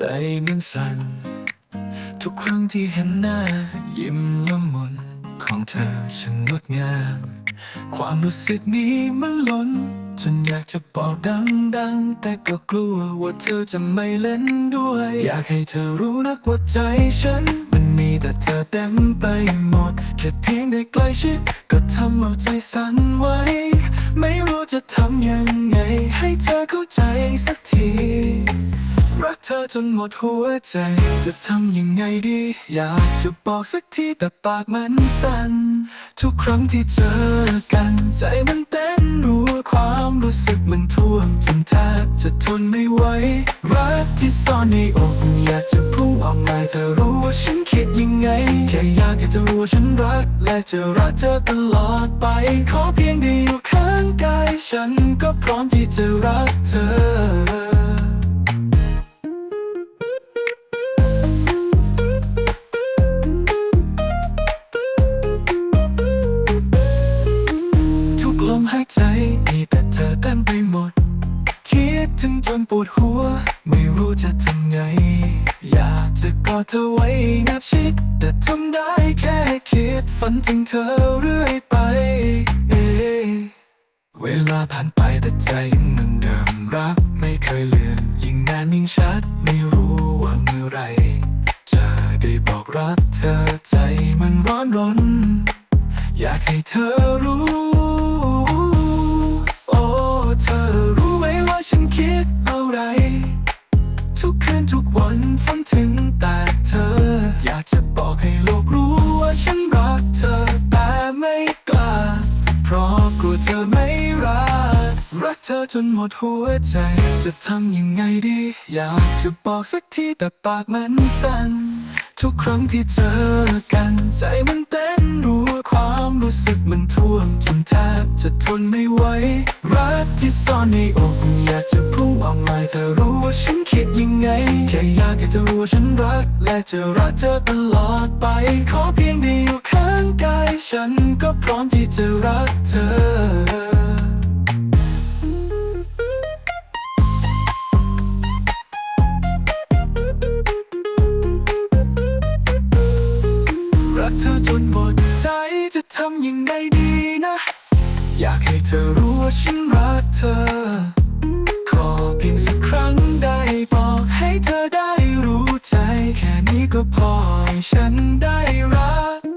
ใจมันสั่น ทุกครั้งที่เห็นหน้า ยิ้มละมุนของเธอช่างงดงาม ความรู้สึกนี้มันล้น จนอยากจะบอกดังๆ แต่ก็กลัวว่าเธอจะไม่เล่นด้วย อยากให้เธอรู้นักว่าใจฉัน มันมีแต่เธอเต็มไปหมด แค่เพียงได้ใกล้ชิด ก็ทำเอาใจสั่นไหวไม่รู้จะทำยังไงให้เธอ ธอจนหมดหัวใจ จะทำยังไงดี อยากจะบอกสักทีแต่ปากมันสั่น ทุกครั้งที่เจอกัน ใจมันเต้นรัวความรู้สึกมันท่วมจนแทบจะทนไม่ไหว รักที่ซ่อนในอกอยากจะพุ่งออกมาเธอรู้ว่าฉันคิดยังไง แค่อยากให้เธอรู้ว่าฉันรัก และจะรักเธอตลอดไป ขอเพียงได้อยู่ข้างกายฉันก็พร้อมที่จะรักเธอ หายใจมีแต่เธอเต็มไปหมด คิดถึงจนปวดหัว ไม่รู้จะทำไง อยากจะกอดเธอไว้แนบชิด แต่ทำได้แค่คิดฝันถึงเธอเรื่อยไป เอเวลาผ่านไปแต่ใจยังเหมือนเดิมรักไม่เคยเลือนยิ่งนานยิ่งชัด ไม่รู้ว่าเมื่อไรจะได้บอกรักเธอใจมันร้อนรน อยากให้เธอรู้ วันฝันถึงแต่เธอ อยากจะบอกให้โลกรู้ว่าฉันรักเธอแต่ไม่กล้า เพราะกลัวเธอไม่รัก รักเธอจนหมดหัวใจ จะทำยังไงดี อยากจะบอกสักทีแต่ปากมันสั่นทุกครั้งที่เจอกัน ใจมันเต้นรัวความรู้สึกมันท่วมจนแทบจะทนไม่ไหวรักที่ซ่อนในอกอยากจะ ออกมาให้เธอรู้ว่าฉันคิดยังไง แค่อยากให้เธอรู้ว่าฉันรัก และจะรักเธอตลอดไป ขอเพียงได้อยู่ข้างกายฉันก็พร้อมที่จะรักเธอรักเธอจนหมดใจจะทำยังไงดีนะ อยากให้เธอรู้ว่าฉันรักเธอ ให้ฉันได้รัก